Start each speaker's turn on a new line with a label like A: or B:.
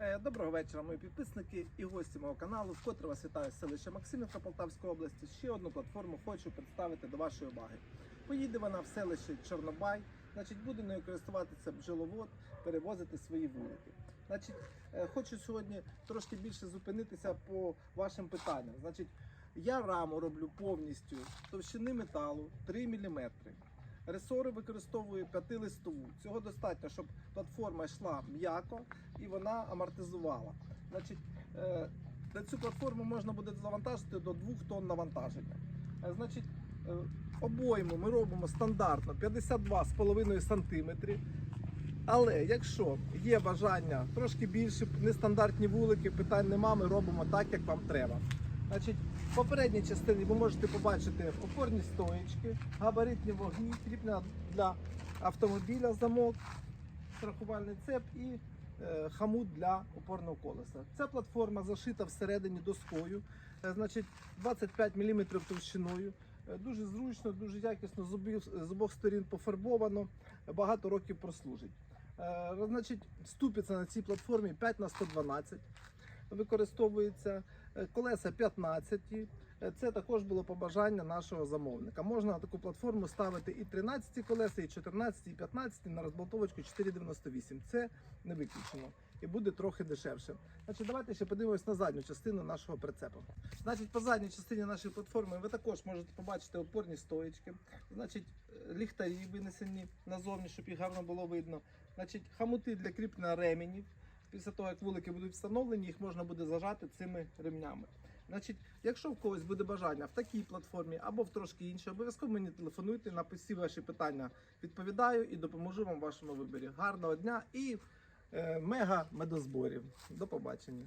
A: Е, Доброго вечора, мої підписники і гості мого каналу. Вкотре вас вітаю з селища Максимівка Полтавської області. Ще одну платформу хочу представити до вашої уваги. Поїде вона в селище Чорнобай. Значить, буде нею користуватися бджоловод, перевозити свої вулики. Значить, е, хочу сьогодні трошки більше зупинитися по вашим питанням. Значить, я раму роблю повністю товщини металу 3 мм. Ресори використовую п'ятилистову. Цього достатньо, щоб платформа йшла м'яко і вона амортизувала. Значить, е, на цю платформу можна буде завантажити до 2 тонн навантаження. Е, Значить, е, обойму ми робимо стандартно 52,5 см. Але якщо є бажання трошки більше, нестандартні вулики, питань нема, ми робимо так, як вам треба. Значить, в попередній частині ви можете побачити опорні стоїчки, габаритні вогні, кріплення для автомобіля, замок, страхувальний цеп і е, хамут для опорного колеса. Ця платформа зашита всередині доскою, е, значить 25 мм товщиною. Е, Дуже зручно, дуже якісно з обох, з обох сторін пофарбовано, багато років прослужить. Е, Значить, ступиця на цій платформі 5 на 112 використовується колеса 15. Е, Це також було побажання нашого замовника. Можна на таку платформу ставити і 13 колеса, і 14, і 15 на розболтовочку 4,98. Це не виключено. І буде трохи дешевше. Значить, давайте ще подивимось на задню частину нашого прицепу. Значить, по задній частині нашої платформи ви також можете побачити опорні стоїчки, значить, е, ліхтарі винесені назовні, щоб їх гарно було видно. Значить, хамути для кріплення ременів. Після того, як вулики будуть встановлені, їх можна буде зажати цими ремнями. Значить, якщо в когось буде бажання в такій платформі або в трошки іншій, обов'язково мені телефонуйте, на всі ваші питання відповідаю і допоможу вам в вашому виборі. Гарного дня і е, мега медозборів. До побачення.